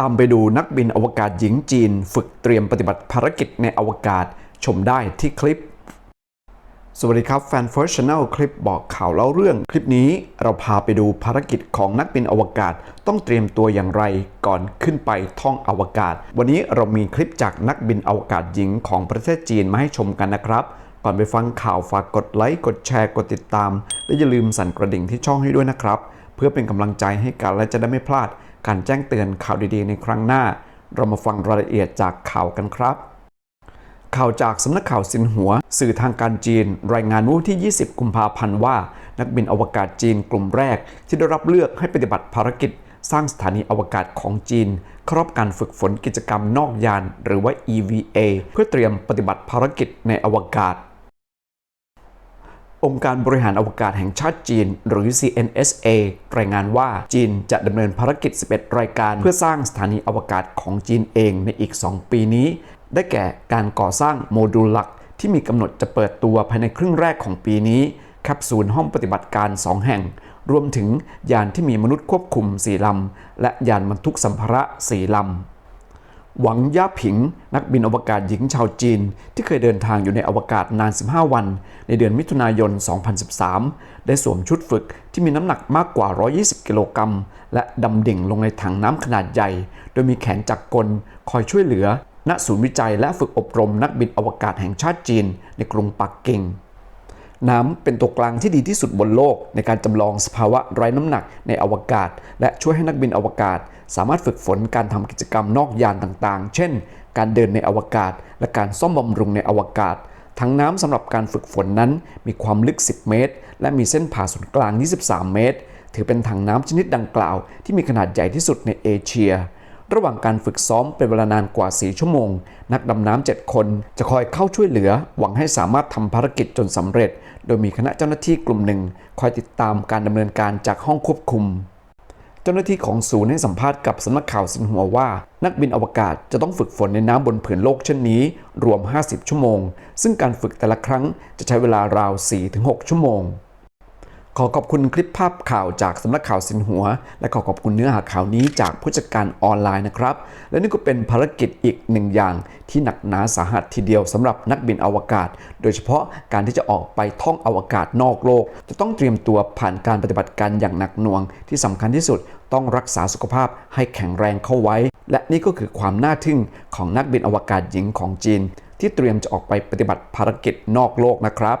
ตามไปดูนักบินอวกาศหญิงจีน ฝึกเตรียมปฏิบัติภารกิจในอวกาศชมได้ที่คลิป สวัสดีครับแฟน First Channel คลิปบอกข่าวเล่าเรื่อง คลิปนี้เราพาไปดูภารกิจของนักบินอวกาศ ต้องเตรียมตัวอย่างไรก่อนขึ้นไปท่องอวกาศ วันนี้เรามีคลิปจากนักบินอวกาศหญิงของประเทศจีนมาให้ชมกันนะครับก่อนไปฟังข่าวฝากกดไลค์กดแชร์กดติดตาม และอย่าลืมสั่นกระดิ่งที่ช่องให้ด้วยนะครับ เพื่อเป็นกำลังใจให้กันและจะได้ไม่พลาด การแจ้งเตือนข่าวดีๆ ในครั้งหน้า เรามาฟังรายละเอียดจากข่าวกันครับ ข่าวจากสำนักข่าวสินหัว สื่อทางการจีน รายงานเมื่อวันที่ 20 กุมภาพันธ์ว่า นักบินอวกาศจีนกลุ่มแรก ที่ได้รับเลือกให้ปฏิบัติภารกิจ สร้างสถานีอวกาศของจีนเข้ารอบการฝึกฝนกิจกรรมนอกยาน หรือว่า EVA เพื่อเตรียมปฏิบัติภารกิจในอวกาศ องค์การบริหารอวกาศแห่งชาติจีน หรือ CNSA รายงานว่าจีนจะดำเนินภารกิจ 11 รายการ เพื่อสร้างสถานีอวกาศของจีนเองในอีก 2 ปีนี้ ได้แก่การก่อสร้างโมดูลหลัก ที่มีกำหนดจะเปิดตัวภายในครึ่งแรกของปีนี้แคปซูลห้องปฏิบัติการ 2 แห่ง รวมถึงยานที่มีมนุษย์ควบคุม 4 ลำ และยานบรรทุกสัมภาระ 4 ลำ หวังย่าผิง นักบินอวกาศหญิงชาวจีน ที่เคยเดินทางอยู่ในอวกาศนาน 15 วัน ในเดือนมิถุนายน 2013 ได้สวมชุดฝึกที่มีน้ำหนักมากกว่า 120 กิโลกรัม และดำดิ่งลงในถังน้ำขนาดใหญ่ โดยมีแขนจักรกลคอยช่วยเหลือ ณ ศูนย์วิจัยและฝึกอบรมนักบินอวกาศแห่งชาติจีน ในกรุงปักกิ่ง น้ำเป็นตัวกลางที่ดีที่สุดบนโลก ในการจำลองสภาวะไร้น้ำหนักในอวกาศ และช่วยให้นักบินอวกาศ สามารถฝึกฝนการทำกิจกรรมนอกยานต่างๆ เช่น การเดินในอวกาศ และการซ่อมบำรุงในอวกาศทั้งน้ำสำหรับการฝึกฝนนั้นมีความลึก 10 เมตร และมีเส้นผ่าศูนย์กลาง 23 เมตร ถือเป็นถังน้ำชนิดดังกล่าว ที่มีขนาดใหญ่ที่สุดในเอเชีย ระหว่างการฝึกซ้อมเป็นเวลานานกว่า 4 ชั่วโมง นักดำน้ำ 7 คนจะคอยเข้าช่วยเหลือ หวังให้สามารถทำภารกิจจนสำเร็จ โดยมีคณะเจ้าหน้าที่กลุ่มหนึ่ง คอยติดตามการดำเนินการจากห้องควบคุม เจ้าหน้าที่ของศูนย์ให้สัมภาษณ์กับสำนักข่าวสินหัวว่า นักบินอวกาศจะต้องฝึกฝนในน้ำบนผืนโลกเช่นนี้ รวม 50 ชั่วโมง ซึ่งการฝึกแต่ละครั้งจะใช้เวลาราว 4-6 ชั่วโมง ขอขอบคุณคลิปภาพข่าวจากสำนักข่าวสินหัว และขอขอบคุณเนื้อหาข่าวนี้จากผู้จัดการออนไลน์นะครับ และนี่ก็เป็นภารกิจอีกหนึ่งอย่างที่หนักหนาสาหัสทีเดียวสำหรับนักบินอวกาศ โดยเฉพาะการที่จะออกไปท่องอวกาศนอกโลก จะต้องเตรียมตัวผ่านการปฏิบัติการอย่างหนักหน่วง ที่สำคัญที่สุดต้องรักษาสุขภาพให้แข็งแรงเข้าไว้ และนี่ก็คือความน่าทึ่งของนักบินอวกาศหญิงของจีน ที่เตรียมจะออกไปปฏิบัติภารกิจนอกโลกนะครับ